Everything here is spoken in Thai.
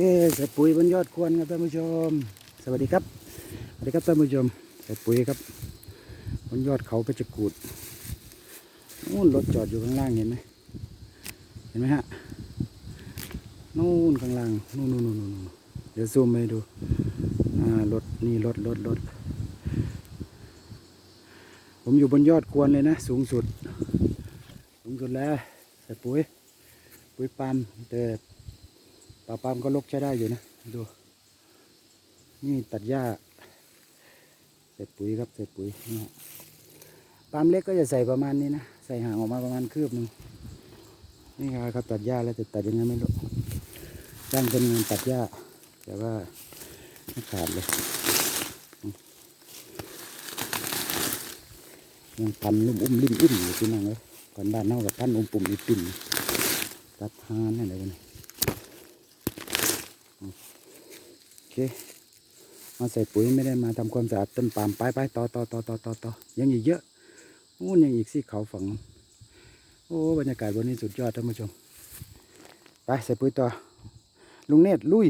เคใส่ปุ๋ยบนยอดควรครับท่านผู้ชม สวัสดีครับ สวัสดีครับท่านผู้ชม ใส่ปุ๋ยครับ บนยอดเขาเพชรกูดนู่นรถจอดอยู่ข้างล่างเห็นไหมเห็นไหมฮะ นู่นข้างล่าง นู่นนู่นนู่นเดี๋ยวซูมไปดูอ่ารถนี่รถรถรถ ผมอยู่บนยอดควรเลยนะ สูงสุด สูงสุดแล้ว ใส่ปุ๋ย ปุ๋ยปาล์มแต่ ป่าปามก็ลกใช้ได้อยู่นะดูนี่ตัดหญ้าใส่ปุ๋ยครับใส่ปุ๋ยนี่ฮะปามเล็กก็จะใส่ประมาณนี้นะใส่ห่างออกมาประมาณคืบหนึ่งนี่ครับตัดหญ้าแล้วจะตัดยังไงไม่รู้จ้างเป็นงานตัดหญ้าแต่ว่าไม่ขาดเลยยังพันลุ่มอุ้มลิ่มอิ่มอยู่ที่นั่งเลยก่อนบ้านเน่ากับพันอุ้มปุ่มอีปิ่นตัดหานอะไรกันโอ เคมาใส่ปุ๋ยไม่ได้มาทำความสะอาดต้นปาล์มไปไปต่อต่อต่อต่อต่อต่อยังอีกเยอะโอ้ยังอีกสี่เขาฝังโอ้บรรยากาศวันนี้สุดยอดท่านผู้ชม ไปใส่ปุ๋ยต่อลุงเนตรลุย